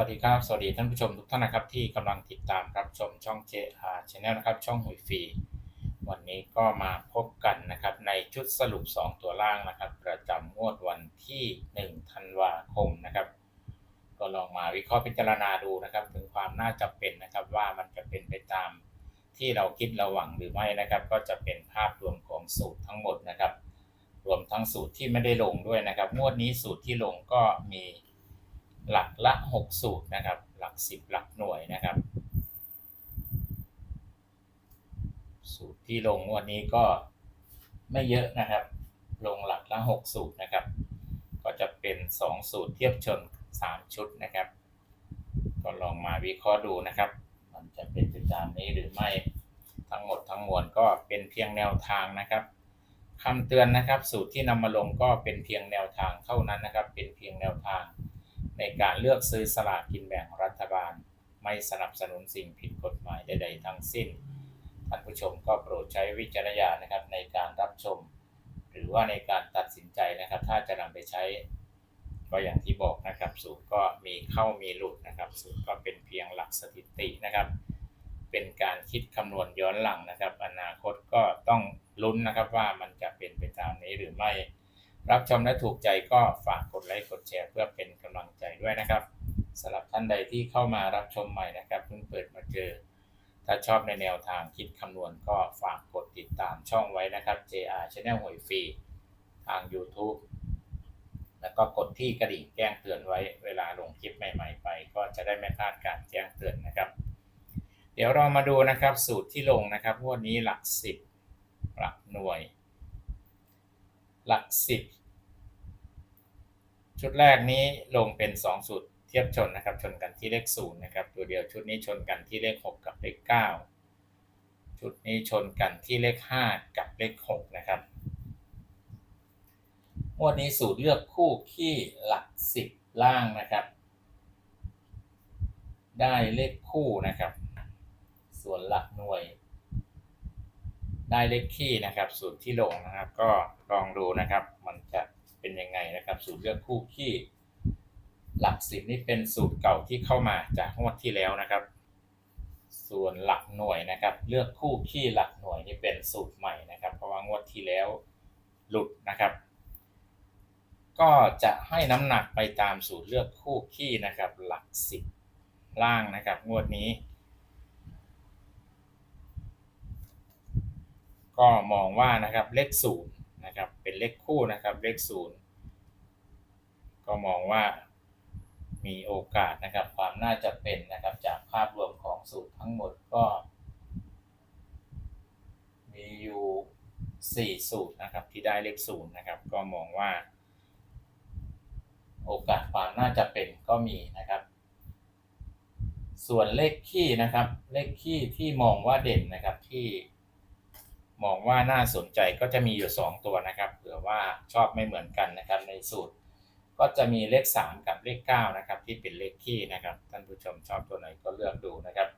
วัสดีครับ สวัสดีท่านผู้ชมทุกท่านนะครับที่กำลังติดตามรับชมช่อง JR Channel นะครับ ช่องหวยฟรีวันนี้ก็มาพบกันนะครับในชุดสรุป 2 ตัวล่างนะครับ ประจำงวดวันที่ 1 ธันวาคมนะครับ ก็ลองมาวิเคราะห์พิจารณาดูนะครับ ถึงความน่าจะเป็นนะครับว่ามันจะเป็นไปตามที่เราคิดเราหวังหรือไม่นะครับ ก็จะเป็นภาพรวมของสูตรทั้งหมดนะครับ รวมทั้งสูตรที่ไม่ได้ลงด้วยนะครับ งวดนี้สูตรที่ลงก็มี หลักละ 6 สูตรนะครับ หลัก 10 หลักหน่วยนะครับ สูตรที่ลงวดนี้ก็ไม่เยอะนะครับ ลงหลักละ 6 สูตรนะครับ ก็จะเป็น 2 สูตรเทียบชน 3 ชุดนะครับ ก็ลองมาวิเคราะห์ดูนะครับ มันจะเป็นไปตามนี้หรือไม่ทั้งหมดทั้งมวลก็เป็นเพียงแนวทางนะครับคำเตือนนะครับ สูตรที่นำมาลงก็เป็นเพียงแนวทางเท่านั้นนะครับ เป็นเพียงแนวทาง ในการเลือกซื้อสลากกินแบ่งรัฐบาล ไม่สนับสนุนสิ่งผิดกฎหมายใด ๆ ทั้งสิ้น ท่านผู้ชมก็โปรดใช้วิจารณญาณนะครับในการรับชม หรือว่าในการตัดสินใจนะครับ ถ้าจะนำไปใช้ ก็อย่างที่บอกนะครับ สูตรก็มีเข้ามีหลุดนะครับ สูตรก็เป็นเพียงหลักสถิตินะครับ เป็นการคิดคำนวณย้อนหลังนะครับ อนาคตก็ต้องลุ้นนะครับว่ามันจะเป็นไปตามนี้หรือไม่ รับชมและถูกใจก็ฝากกดไลค์กดแชร์เพื่อเป็นกำลังใจด้วยนะครับสำหรับท่านใดที่เข้ามารับชมใหม่นะครับเพิ่งเปิดมาเจอ ถ้าชอบในแนวทางคิดคำนวณก็ฝากกดติดตามช่องไว้นะครับ JR Channel หวยฟรีทาง YouTube แล้วก็กดที่กระดิ่งแจ้งเตือนไว้เวลาลงคลิปใหม่ ๆ ไป ก็จะได้ไม่พลาดการแจ้งเตือนนะครับ เดี๋ยวเรามาดูนะครับสูตรที่ลงนะครับงวดนี้หลักสิบหลักหน่วย หลักสิบ ชุดแรกนี้ลงเป็น 2 สูตรเทียบชนนะครับ ชนกันที่เลขศูนย์นะครับ ตัวเดียวชุดนี้ชนกันที่เลข 6 กับเลข 9 ชุดนี้ชนกันที่เลข 5 กับเลข 6 นะครับงวดนี้สูตรเลือกคู่ขี้หลัก 10 ล่างนะครับ ได้เลขคู่นะครับ ส่วนหลักหน่วย ได้เลขคี่นะครับ สูตรที่ลงนะครับ ก็ลองดูนะครับ มันจะ เป็นยังไงนะครับ สูตรเลือกคู่คี่หลักสิบนี่เป็นสูตรเก่าที่เข้ามาจากงวดที่แล้วนะครับ ส่วนหลักหน่วยนะครับ เลือกคู่คี่หลักหน่วยนี่เป็นสูตรใหม่นะครับ เพราะว่างวดที่แล้วหลุดนะครับ ก็จะให้น้ำหนักไปตามสูตรเลือกคู่คี่นะครับ หลักสิบล่างนะครับ งวดนี้ก็มองว่านะครับเลขศูนย์ เป็นเลขคู่นะครับ เลขศูนย์ก็มองว่ามีโอกาสนะครับ ความน่าจะเป็นนะครับ จากภาพรวมของสูตรทั้งหมดก็ มีอยู่ 4 สูตรนะครับ ที่ได้เลขศูนย์นะครับ ก็มองว่า โอกาสความน่าจะเป็นก็มีนะครับ ส่วนเลขคี่นะครับ เลขคี่ที่มองว่าเด่นนะครับที่ มองว่าน่าสนใจก็จะมีอยู่ 2 ตัวนะครับเผื่อว่าชอบไม่เหมือนกันนะครับในสูตร ก็จะมีเลข 3 กับเลข9นะครับที่เป็นเลขคี่นะครับท่านผู้ชมชอบตัวไหนก็เลือกดูนะครับ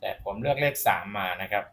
แต่ผมเลือกเลข 3 มานะครับ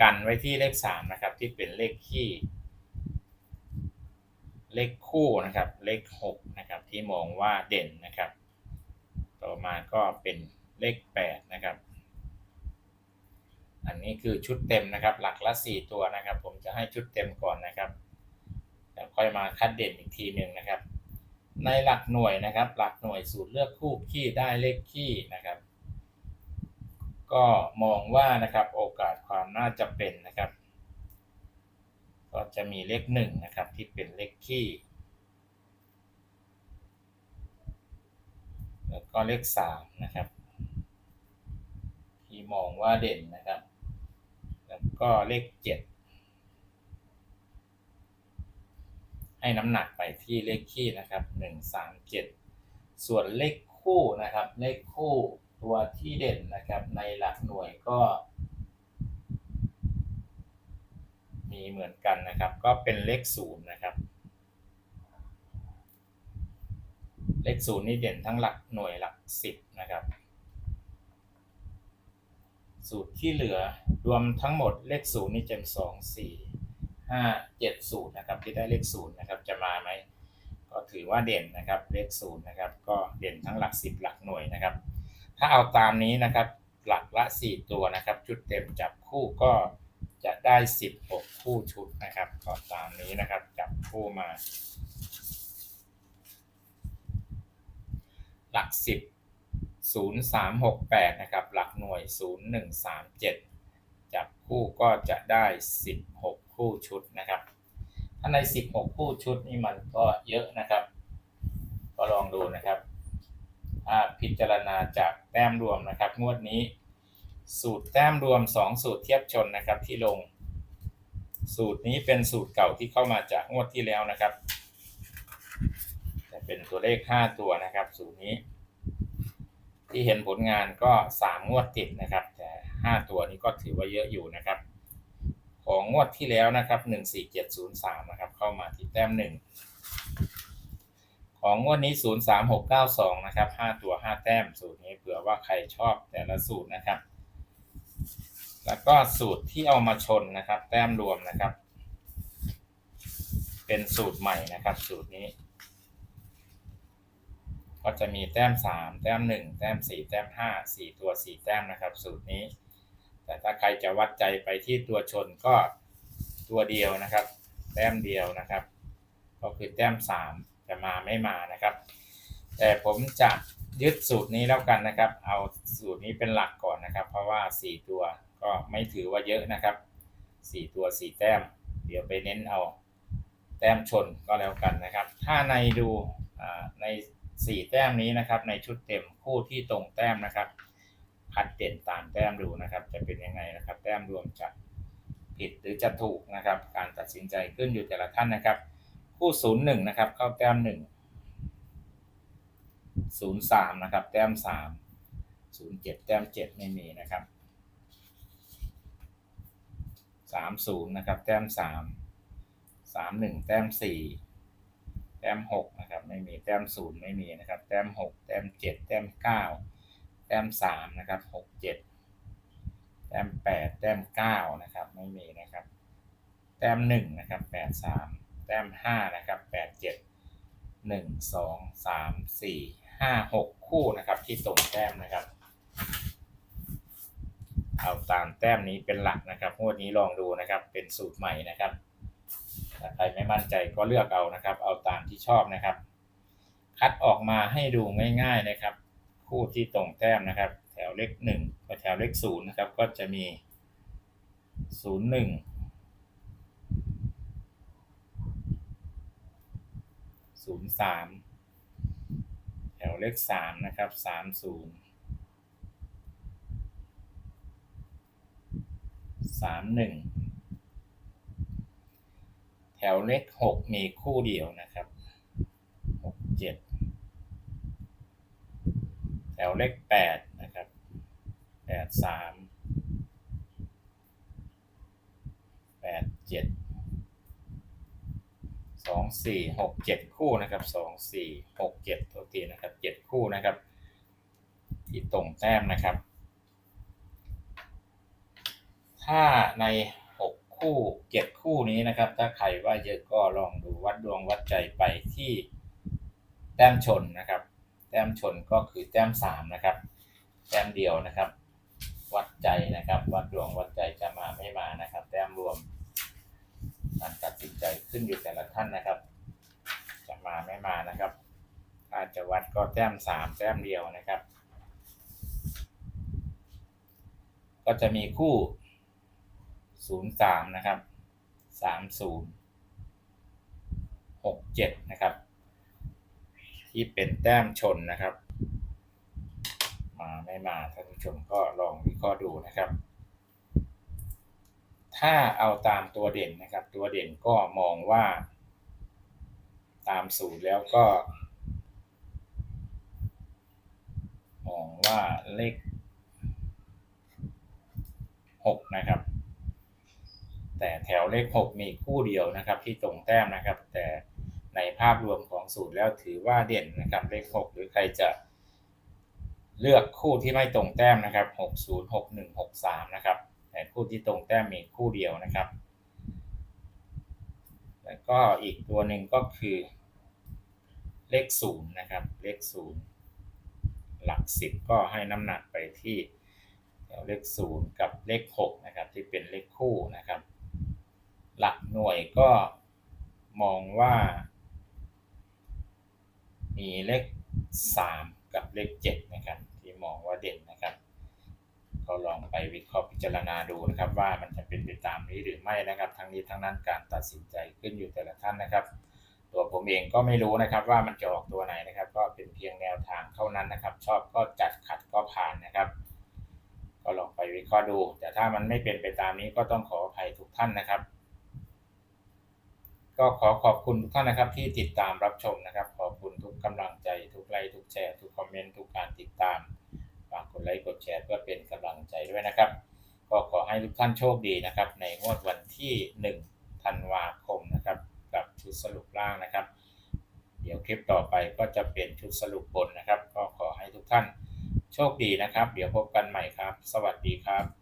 กันไว้ที่เลข3นะครับที่เป็นเลขคี่เลขคู่นะครับเลข6นะครับที่มองว่าเด่นนะครับ ต่อมาก็เป็นเลข8นะครับ นี้คือชุดเต็มนะครับ หลักละ 4 ตัวนะครับ ผมจะให้ชุดเต็มก่อนนะครับแล้วค่อยมาคัดเด่นอีกทีหนึ่งนะครับ ในหลักหน่วยนะครับ หลักหน่วยสูตรเลือกคู่ขี้ได้เลขขี้นะครับ ก็มองว่านะครับโอกาสความน่าจะเป็นนะครับ ก็จะมีเลขหนึ่งนะครับที่เป็นเลขขี้แล้วก็เลขสามนะครับ ที่มองว่าเด่นนะครับ ก็เลขเจ็ดให้น้ำหนักไปที่เลขคี่นะครับหนึ่งสามเจ็ดส่วนเลขคู่นะครับ เลขคู่ตัวที่เด่นนะครับในหลักหน่วยก็ มีเหมือนกันนะครับ ก็เป็นเลขศูนย์นะครับ เลขศูนย์นี่เด่นทั้งหลักหน่วยหลักสิบนะครับ สูตรที่เหลือรวมทั้งหมดเลขศูนย์นี่จะสองสี่ห้าเจ็ดสูตรนะครับที่ได้เลขศูนย์นะครับจะมาไหมก็ถือว่าเด่นนะครับเลขศูนย์นะครับก็เด่นทั้งหลักสิบหลักหน่วยนะครับ ถ้าเอาตามนี้นะครับหลักละสี่ตัวนะครับ ชุดเต็มจับคู่ก็จะได้สิบหกคู่ชุดนะครับก็ตามนี้นะครับจับคู่มา หลักสิบ ศูนย์สามหกแปดนะครับ หลักหน่วยศูนย์หนึ่งสามเจ็ดจับคู่ก็จะได้สิบหกคู่ชุดนะครับ ถ้าในสิบหกคู่ชุดนี่มันก็เยอะนะครับ ก็ลองดูนะครับถ้าพิจารณาจากแต้มรวมนะครับ งวดนี้ สูตรแต้มรวม 2 สูตรเทียบชนนะครับที่ลง สูตรนี้เป็นสูตรเก่าที่เข้ามาจากงวดที่แล้วนะครับ จะเป็นตัวเลข 5 ตัวนะครับ สูตรนี้ ที่เห็นผลงานก็3งวดติดนะครับ แต่5ตัวนี้ก็ถือว่าเยอะอยู่นะครับ ของงวดที่แล้วนะครับ14703นะครับ เข้ามาที่แต้ม1ของงวดนี้03692นะครับ5ตัว5แต้มสูตรนี้เผื่อว่าใครชอบแต่ละสูตรนะครับ แล้วก็สูตรที่เอามาชนนะครับ แต้มรวมนะครับ เป็นสูตรใหม่นะครับ สูตรนี้ ก็จะมีแต้ม 3 แต้ม 1 แต้ม 4 แต้ม 5 4 ตัว 4 แต้มนะครับ สูตรนี้ แต่ถ้าใครจะวัดใจไปที่ตัวชนก็ตัวเดียวนะครับ แต้มเดียวนะครับ ก็คือแต้ม 3 จะมาไม่มานะครับ แต่ผมจะยึดสูตรนี้แล้วกันนะครับ เอาสูตรนี้เป็นหลักก่อนนะครับ เพราะว่า 4 ตัวก็ไม่ถือว่าเยอะนะครับ 4 ตัว 4 แต้ม เดี๋ยวไปเน้นเอาแต้มชนก็แล้วกันนะครับ ถ้าในดูใน 4 แต้มนี้นะครับ ในชุดเต็มคู่ที่ตรงแต้มนะครับคัดเด่นตามแต้มดูนะครับ จะเป็นยังไงนะครับ แต้มรวมจะผิดหรือจะถูกนะครับ การตัดสินใจขึ้นอยู่แต่ละท่านนะครับ คู่ศูนย์หนึ่งนะครับ เข้าแต้มหนึ่งศูนย์สามนะครับ แต้มสามศูนย์เจ็ดแต้มเจ็ดไม่มีนะครับสามศูนย์นะครับ แต้มสามสามหนึ่งแต้มสี่ แต้มหกนะครับไม่มีแต้มศูนย์ไม่มีนะครับแต้มหกแต้มเจ็ดแต้มเก้าแต้มสามนะครับหกเจ็ดแต้มแปดแต้มเก้านะครับไม่มีนะครับ แต้มหนึ่งนะครับแปดสามแต้มห้านะครับแปดเจ็ดหนึ่งสองสามสี่ห้าหกคู่นะครับที่ตรงแต้มนะครับ เอาตามแต้มนี้เป็นหลักนะครับงวดนี้ลองดูนะครับเป็นสูตรใหม่นะครับ รไม่มั่นใจก็เลือกเอานะครับ เอาตามที่ชอบนะครับ คัดออกมาให้ดูง่าย ๆนะครับ คู่ที่ตรงแต้มนะครับ แถวเลขหนึ่งกับแถวเลขศูนย์นะครับ ก็จะมีศูนย์หนึ่งศูนย์สามแถวเลขสามนะครับสามศูนย์สามหนึ่ง แถวเลขหกมีคู่เดียวนะครับหกเจ็ดแถวเลขแปดนะครับแปดสามแปดเจ็ดสองสี่หกเจ็ดคู่นะครับสองสี่หกเจ็ดตัวทีนะครับเจ็ดคู่นะครับ ที่ตรงแต้มนะครับ ถ้าใน คู่เจ็ดคู่นี้นะครับ ถ้าใครว่าเยอะก็ลองดูวัดดวงวัดใจไปที่แต้มชนนะครับ แต้มชนก็คือแต้มสามนะครับ แต้มเดียวนะครับ วัดใจนะครับ วัดดวงวัดใจจะมาไม่มานะครับ แต้มรวมการตัดสินใจขึ้นอยู่แต่ละท่านนะครับ จะมาไม่มานะครับถ้าจะวัดก็แต้มสามแต้มเดียวนะครับ ก็จะมีคู่ ศูนย์สามนะครับสามศูนย์หกเจ็ดนะครับ ที่เป็นแต้มชนนะครับ มาไม่มาท่านผู้ชมก็ลองวิเคราะห์ดูนะครับ ถ้าเอาตามตัวเด่นนะครับ ตัวเด่นก็มองว่า ตามสูตรแล้วก็มองว่าเลขหกนะครับ แต่แถวเลข 6 มีคู่เดียวนะครับที่ตรงแต้มนะครับ แต่ในภาพรวมของสูตรแล้วถือว่าเด่นนะครับเลข 6 หรือใครจะเลือกคู่ที่ไม่ตรงแต้มนะครับ 60 61 63 นะครับ แต่คู่ที่ตรงแต้มมีคู่เดียวนะครับ แล้วก็อีกตัวหนึ่งก็คือเลข 0 นะครับ เลข 0 หลัก 10 ก็ให้น้ำหนักไปที่เลข 0 กับเลข 6 วยก็มองว่า มีเลขสามกับเลขเจ็ดนะครับ ที่มองว่าเด่นนะครับ ก็ลองไปวิเคราะห์พิจารณาดูนะครับ ว่ามันจะเป็นไปตามนี้หรือไม่นะครับ ทั้งนี้ทั้งนั้นการตัดสินใจขึ้นอยู่แต่ละท่านนะครับ ตัวผมเองก็ไม่รู้นะครับว่ามันจะออกตัวไหนนะครับ ก็เป็นเพียงแนวทางเท่านั้นนะครับ ชอบก็จัดขัดก็ผ่านนะครับก็ลองไปวิเคราะห์ดู แต่ถ้ามันไม่เป็นไปตามนี้ก็ต้องขออภัยทุกท่านนะครับ ก็ขอขอบคุณทุกท่านนะครับที่ติดตามรับชมนะครับ ขอบคุณทุกกำลังใจ ทุกไลค์ทุกแชร์ทุกคอมเมนต์ทุกการติดตามฝากกดไลค์กดแชร์เพื่อเป็นกำลังใจด้วยนะครับ ก็ขอให้ทุกท่านโชคดีนะครับ ในงวดวันที่ 1 ธันวาคมนะครับ กับชุดสรุปล่างนะครับ เดี๋ยวคลิปต่อไปก็จะเป็นชุดสรุปบนนะครับ ก็ขอให้ทุกท่านโชคดีนะครับ เดี๋ยวพบกันใหม่ครับ สวัสดีครับ